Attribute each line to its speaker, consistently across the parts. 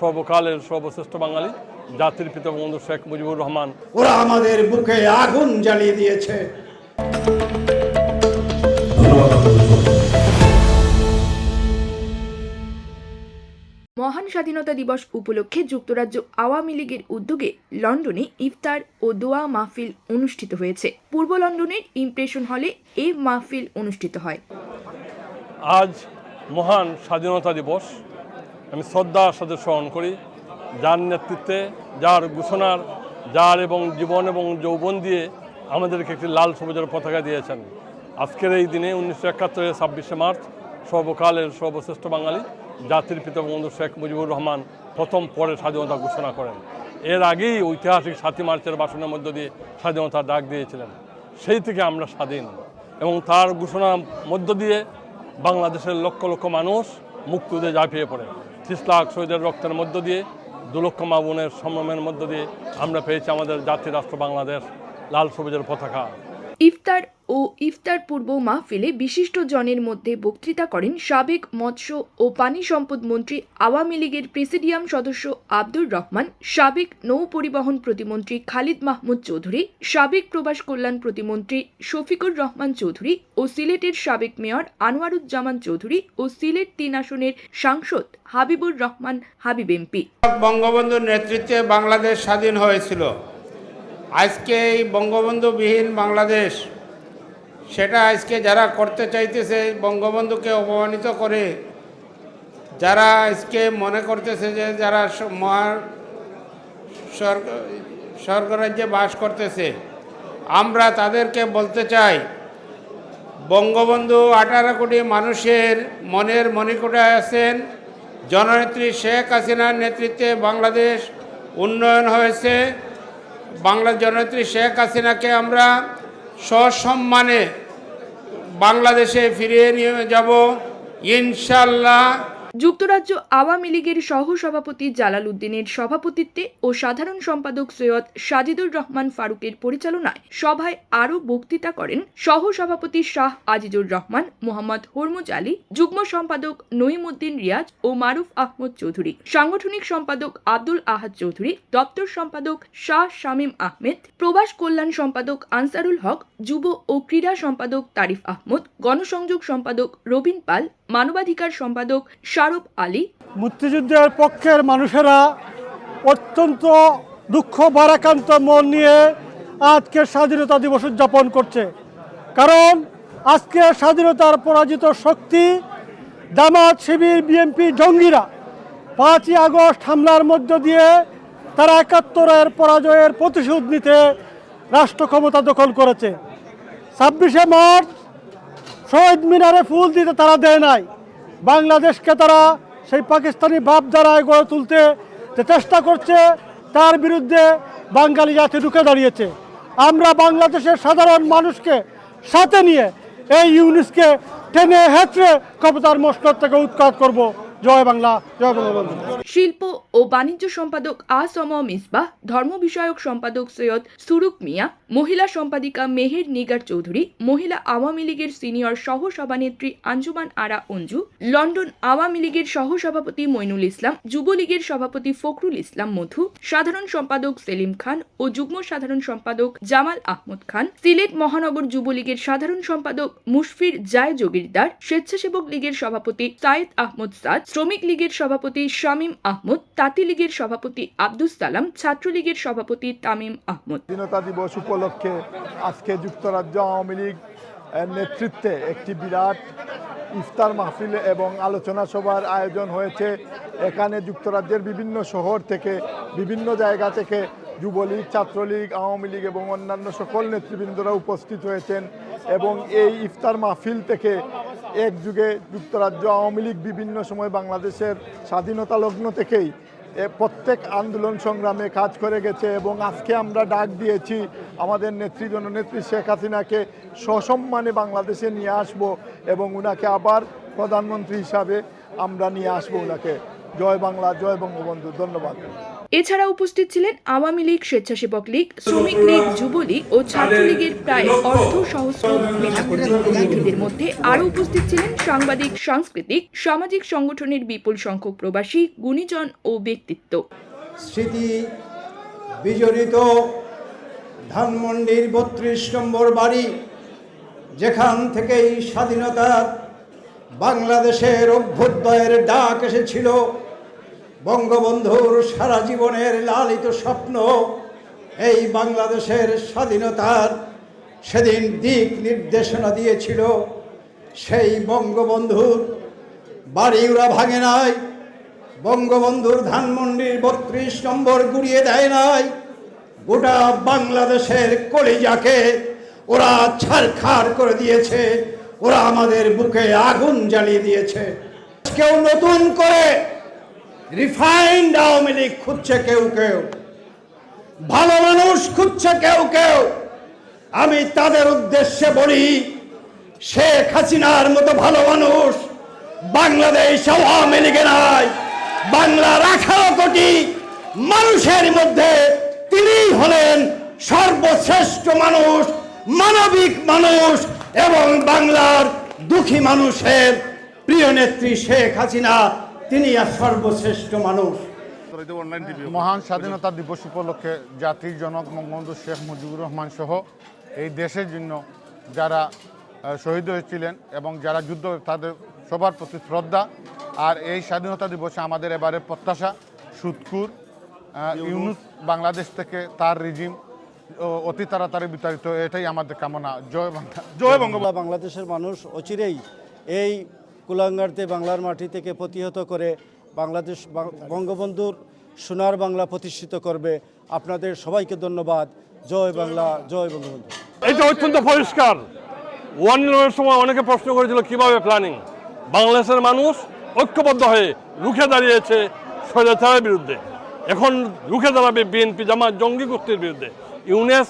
Speaker 1: সর্বকালের সর্বশ্রেষ্ঠ বাঙালি জাতির পিতা বন্ধু শেখ মুজিবুর রহমান।
Speaker 2: ওরা আমাদের বুকে আগুন জ্বালিয়ে দিয়েছে।
Speaker 3: মহান স্বাধীনতা দিবস উপলক্ষে যুক্তরাজ্য আওয়ামী লীগের উদ্যোগে লন্ডনে ইফতার ও দোয়া মাহফিল অনুষ্ঠিত হয়েছে। পূর্ব লন্ডনের ইমপ্রেশন হলে এই মাহফিল অনুষ্ঠিত হয়।
Speaker 1: আজ মহান স্বাধীনতা দিবস। আমি শ্রদ্ধার সাথে স্মরণ করি, যার নেতৃত্বে, যার ঘোষণার, যার এবং জীবন এবং যৌবন দিয়ে আমাদেরকে একটি লাল সবুজের পতাকা দিয়েছেন। আজকের এই দিনে উনিশশো একাত্তরের ছাব্বিশে মার্চ, সর্বকালের সর্বশ্রেষ্ঠ বাঙালি, জাতির পিতা বন্ধু শেখ মুজিবুর রহমান প্রথম পরে স্বাধীনতা ঘোষণা করেন। এর আগেই ঐতিহাসিক সাতই মার্চের বাসনের মধ্য দিয়ে স্বাধীনতার ডাক দিয়েছিলেন। সেই থেকে আমরা স্বাধীন এবং তার ঘোষণার মধ্য দিয়ে বাংলাদেশের লক্ষ লক্ষ মানুষ মুক্তিযুদ্ধে ঝাঁপিয়ে পড়ে। ত্রিশ লাখ শহীদের রক্তের মধ্য দিয়ে, দু লক্ষ মা বোনের সম্ভ্রমের মধ্য দিয়ে আমরা পেয়েছি আমাদের জাতীয় রাষ্ট্র বাংলাদেশ, লাল সবুজের পতাকা।
Speaker 3: ইফতার ও ইফতার পূর্ব মাহফিলে বিশিষ্ট জনের মধ্যে বক্তৃতা করেন সাবেক মৎস্য ও পানি সম্পদ মন্ত্রী, আওয়ামী লীগের প্রেসিডিয়াম সদস্য আব্দুর রহমান, সাবেক নৌ পরিবহন প্রতিমন্ত্রী খালিদ মাহমুদ চৌধুরী, সাবেক প্রবাস কল্যাণ প্রতিমন্ত্রী শফিকুর রহমান চৌধুরী ও সিলেটের সাবেক মেয়র আনোয়ারুজ্জামান চৌধুরী ও সিলেট তিন আসনের সাংসদ হাবিবুর রহমান হাবিব এমপি।
Speaker 4: বঙ্গবন্ধুর নেতৃত্বে বাংলাদেশ স্বাধীন হয়েছিল। আজকে এই বঙ্গবন্ধুবিহীন বাংলাদেশ, সেটা আজকে যারা করতে চাইতেছে বঙ্গবন্ধুকে অপমানিত করে, যারা আজকে মনে করতেছে যে যারা মহা স্বর্গরাজ্যে বাস করতেছে, আমরা তাদেরকে বলতে চাই, বঙ্গবন্ধু আঠারো কোটি মানুষের মনের মণিকোটায় আছেন, জননেত্রী শেখ হাসিনার নেতৃত্বে বাংলাদেশ উন্নয়ন হয়েছে বাংলা জননেত্রী শেখ হাসিনাকে আমরা সসম্মানে বাংলাদেশে ফিরিয়ে নিয়ে যাব। ইনশাল্লাহ
Speaker 3: যুক্তরাজ্য আওয়ামী লীগের সহসভাপতি জালাল উদ্দিনের সভাপতিত্বে ও সাধারণ সম্পাদক সৈয়দ সাজিদুর রহমান ফারুকের পরিচালনায় সভায় আরও বক্তৃতা করেন সহসভাপতি শাহ আজিজুর রহমান, মোহাম্মদ হরমুজ আলী, যুগ্ম সম্পাদক নঈমুদ্দিন রিয়াজ ও মারুফ আহমদ চৌধুরী, সাংগঠনিক সম্পাদক আব্দুল আহাদ চৌধুরী, দপ্তর সম্পাদক শাহ শামীম আহমেদ, প্রবাস কল্যাণ সম্পাদক আনসারুল হক, যুব ও ক্রীড়া সম্পাদক তারিফ আহমদ, গণসংযোগ সম্পাদক রবিন পাল মানবাধিকার সম্পাদক শারুফ আলী।
Speaker 5: মুক্তিযুদ্ধের পক্ষের মানুষেরা অত্যন্ত দুঃখ ভারাক্রান্ত মন নিয়ে আজকের স্বাধীনতা দিবস উদযাপন করছে। কারণ আজকে স্বাধীনতার পরাজিত শক্তি, জামাত, শিবির, বিএনপি, জঙ্গিরা পাঁচই আগস্ট হামলার মধ্য দিয়ে তারা একাত্তরের পরাজয়ের প্রতিশোধ নিতে রাষ্ট্র ক্ষমতা দখল করেছে। ছাব্বিশে মার্চ শহীদ মিনারে ফুল দিতে তারা দেয় নাই। বাংলাদেশকে তারা সেই পাকিস্তানি বাপ দ্বারায় গড়ে তুলতে যে চেষ্টা করছে, তার বিরুদ্ধে বাঙালি জাতি ঢুকে দাঁড়িয়েছে। আমরা বাংলাদেশের সাধারণ মানুষকে সাথে নিয়ে এই ইউনিসকে টেনে হেঁচড়ে ক্ষমতার মস্কর থেকে উৎখাত করব। জয় বাংলা, জয় বঙ্গবন্ধু।
Speaker 3: শিল্প ও বাণিজ্য সম্পাদক আসম মিসবাহ ধর্ম বিষয়ক সম্পাদক সৈয়দ সুরুক মিয়া, মহিলা সম্পাদিকা মেহের নিগার চৌধুরী, মহিলা আওয়ামী লীগের সিনিয়র সহ সভানেত্রী আঞ্জুমান আরা অঞ্জু, লন্ডন আওয়ামী লীগের সহসভাপতি মইনুল ইসলাম, যুবলীগের সভাপতি ফখরুল ইসলাম মধু, সাধারণ সম্পাদক সেলিম খান ও যুগ্ম সাধারণ সম্পাদক জামাল আহমদ খান, সিলেট মহানগর যুবলীগের সাধারণ সম্পাদক মুশফির জায় জগিরদার স্বেচ্ছাসেবক লীগের সভাপতি সাইদ আহমদ সাদ শ্রমিক লীগের সভাপতি শামীম আহমদ, তাঁতি লীগের সভাপতি আব্দুস সালাম ছাত্রলীগের সভাপতি তামিম আহমদ।
Speaker 6: স্বাধীনতা দিবস উপলক্ষে আজকে যুক্তরাজ্য আওয়ামী লীগ নেতৃত্বে একটি বিরাট ইফতার মাহফিল এবং আলোচনা সভার আয়োজন হয়েছে। এখানে যুক্তরাজ্যের বিভিন্ন শহর থেকে, বিভিন্ন জায়গা থেকে যুবলীগ, ছাত্রলীগ, আওয়ামী লীগ এবং অন্যান্য সকল নেতৃবৃন্দরা উপস্থিত হয়েছেন এবং এই ইফতার মাহফিল থেকে এক যুগে যুক্তরাজ্য আওয়ামী লীগ বিভিন্ন সময় বাংলাদেশের স্বাধীনতা লগ্ন থেকেই প্রত্যেক আন্দোলন সংগ্রামে কাজ করে গেছে এবং আজকে আমরা ডাক দিয়েছি আমাদের নেত্রী, জননেত্রী শেখ হাসিনাকে সসম্মানে বাংলাদেশে নিয়ে আসব এবং উনাকে আবার প্রধানমন্ত্রী হিসাবে আমরা নিয়ে আসব ওনাকে জয় বাংলা, জয় বঙ্গবন্ধু। ধন্যবাদ।
Speaker 3: এছাড়া উপস্থিত ছিলেন আওয়ামী লীগ স্বেচ্ছাসেবক লীগ, শ্রমিক লীগ যুবলীগ ও ছাত্রলীগের প্রায় অর্ধ সহস্র নেতাকর্মী মধ্যে আরও উপস্থিত ছিলেন সাংবাদিক, সাংস্কৃতিক, সামাজিক সংগঠনের বিপুল সংখ্যক প্রবাসী, গুণীজন ও ব্যক্তিত্ব।
Speaker 2: স্মৃতি বিজড়িত ধানমন্ডির বত্রিশ নম্বর বাড়ি, যেখান থেকেই স্বাধীনতার বাংলাদেশের অভ্যুদয়ের ডাক এসেছিল। বঙ্গবন্ধুর সারা জীবনের লালিত স্বপ্ন, এই বাংলাদেশের স্বাধীনতার সেদিন দিক নির্দেশনা দিয়েছিল। সেই বঙ্গবন্ধুর বাড়ি ওরা ভাঙে নাই, বঙ্গবন্ধুর ধানমন্ডির বত্রিশ নম্বর গুড়িয়ে দেয় নাই, গোটা বাংলাদেশের কলিজাকে ওরা ছারখার করে দিয়েছে, ওরা আমাদের বুকে আগুন জ্বালিয়ে দিয়েছে। কেউ নতুন করে রিফাইন্ড আওয়ামী লীগ খুঁজছে কেউ কেউ। ভালো মানুষ খুঁজছে কেউ কেউ। আমি তাদের উদ্দেশ্যে বলি, শেখ হাসিনার মতো ভালো মানুষ বাংলাদেশ আওয়ামী লীগে নাই। বাংলার আঠারো কোটি মানুষের মধ্যে তিনি হলেন সর্বশ্রেষ্ঠ মানুষ, মানবিক মানুষ এবং বাংলার দুঃখী মানুষের প্রিয় নেত্রী শেখ হাসিনা। তিনি আর সর্বশ্রেষ্ঠ মানুষ।
Speaker 7: মহান স্বাধীনতা দিবস উপলক্ষে জাতির জনক বঙ্গবন্ধু শেখ মুজিবুর রহমান সহ এই দেশের জন্য যারা শহীদ হয়েছিলেন এবং যারা যুদ্ধ তাদের সবার প্রতি শ্রদ্ধা। আর এই স্বাধীনতা দিবসে আমাদের এবারে প্রত্যাশা সুৎকুর আহ, ইউনুস। বাংলাদেশ থেকে তার রিজিম অতি তাড়াতাড়ি বিতাড়িত এটাই আমাদের কামনা। জয় বাংলা। জয় বঙ্গবন্ধু।
Speaker 8: বাংলা বাংলাদেশের মানুষ অচিরেই এই কুলাঙ্গারতে বাংলার মাটি থেকে প্রতিহত করে বাংলাদেশ বঙ্গবন্ধুর সোনার বাংলা প্রতিষ্ঠিত করবে। আপনাদের সবাইকে ধন্যবাদ। জয় বাংলা, জয় বঙ্গবন্ধু।
Speaker 1: এটা অত্যন্ত পরিষ্কার। ওয়ান সময় অনেকে প্রশ্ন করেছিল, কীভাবে প্ল্যানিং বাংলাদেশের মানুষ ঐক্যবদ্ধ হয়ে রুখে দাঁড়িয়েছে স্বৈরাচারের বিরুদ্ধে। এখন রুখে দাঁড়াবে বিএনপি জামাত জঙ্গি গোষ্ঠীর বিরুদ্ধে। ইউনেস,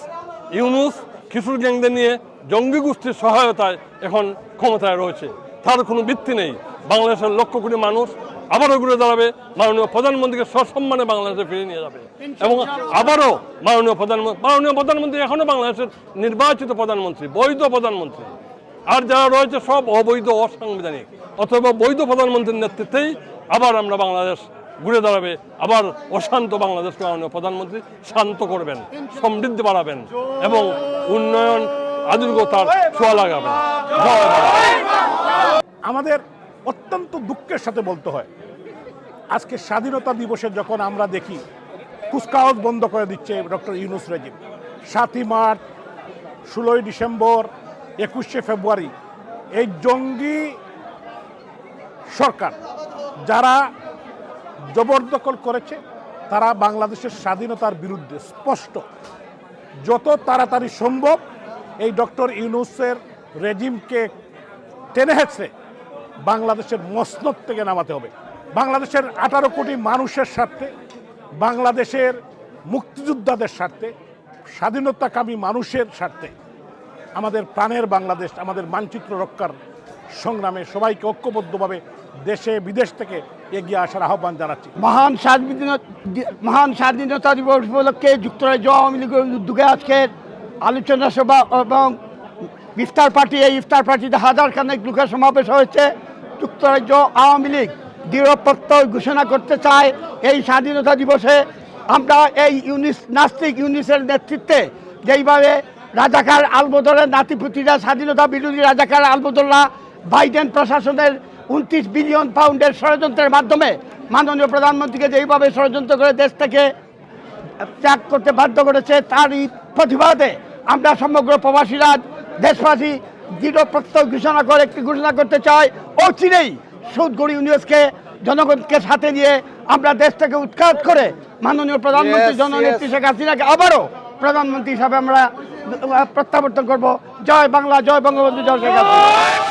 Speaker 1: ইউনুস খিসুর গ্যাংদের নিয়ে জঙ্গি গোষ্ঠীর সহায়তায় এখন ক্ষমতায় রয়েছে। তার কোনো ভিত্তি নেই। বাংলাদেশের লক্ষ কোটি মানুষ আবারও ঘুরে দাঁড়াবে, মাননীয় প্রধানমন্ত্রীকে সসম্মানে বাংলাদেশে ফিরে নিয়ে যাবে। এবং আবারও মাননীয় প্রধানমন্ত্রী মাননীয় প্রধানমন্ত্রী এখনও বাংলাদেশের নির্বাচিত প্রধানমন্ত্রী, বৈধ প্রধানমন্ত্রী। আর যারা রয়েছে সব অবৈধ, অসাংবিধানিক। অথবা বৈধ প্রধানমন্ত্রীর নেতৃত্বেই আবার আমরা বাংলাদেশ ঘুরে দাঁড়াবে, আবার অশান্ত বাংলাদেশকে মাননীয় প্রধানমন্ত্রী শান্ত করবেন, সমৃদ্ধি বাড়াবেন এবং উন্নয়ন, আধুনিকতার ছোঁয়া লাগাবেন।
Speaker 9: আমাদের অত্যন্ত দুঃখের সাথে বলতে হয়। আজকে স্বাধীনতা দিবসে যখন আমরা দেখি, কুচকাওয়াজ বন্ধ করে দিচ্ছে ডক্টর ইউনুস রেজিম। সাতই মার্চ, ষোলোই ডিসেম্বর, একুশে ফেব্রুয়ারি, এই জঙ্গি সরকার যারা জবরদখল করেছে, তারা বাংলাদেশের স্বাধীনতার বিরুদ্ধে স্পষ্ট। যত তাড়াতাড়ি সম্ভব এই ডক্টর ইউনুসের রেজিমকে টেনে বাংলাদেশের মসনদ থেকে নামাতে হবে। বাংলাদেশের আঠারো কোটি মানুষের স্বার্থে, বাংলাদেশের মুক্তিযোদ্ধাদের স্বার্থে, স্বাধীনতাকামী মানুষের স্বার্থে আমাদের প্রাণের বাংলাদেশ, আমাদের মানচিত্র রক্ষার সংগ্রামে সবাইকে ঐক্যবদ্ধভাবে দেশে বিদেশ থেকে এগিয়ে আসার আহ্বান জানাচ্ছি।
Speaker 5: মহান মহান স্বাধীনতা দিবস উপলক্ষে যুক্তরাজ্য আওয়ামী লীগের উদ্যোগে আজকের আলোচনা সভা এবং ইফতার পার্টি, এই ইফতার পার্টিতে হাজার খানেক লোকের সমাবেশ হয়েছে। যুক্তরাজ্য আওয়ামী লীগ দৃঢ় প্রত্যয় ঘোষণা করতে চায় এই স্বাধীনতা দিবসে। আমরা এই ইউনিস, নাস্তিক ইউনিসের নেতৃত্বে যেইভাবে রাজাকার আলবদলের নাতিপুতিরা, স্বাধীনতা বিরোধী রাজাকার আলবদুল্লাহ বাইডেন প্রশাসনের উনত্রিশ বিলিয়ন পাউন্ডের ষড়যন্ত্রের মাধ্যমে মাননীয় প্রধানমন্ত্রীকে যেইভাবে ষড়যন্ত্র করে দেশ থেকে ত্যাগ করতে বাধ্য করেছে, তারই প্রতিবাদে আমরা সমগ্র প্রবাসীরা দেশবাসী দৃঢ় প্রত্যয় ঘোষণা করে একটি ঘোষণা করতে চাই অচিরেই সৌদগড়ি ইউনিয়সকে জনগণকে সাথে নিয়ে আমরা দেশ থেকে উৎখাত করে মাননীয় প্রধানমন্ত্রী জননেত্রী শেখ হাসিনাকে আবারও প্রধানমন্ত্রী হিসাবে আমরা প্রত্যাবর্তন করব। জয় বাংলা জয় বঙ্গবন্ধু জয় শেখ হাসিনা।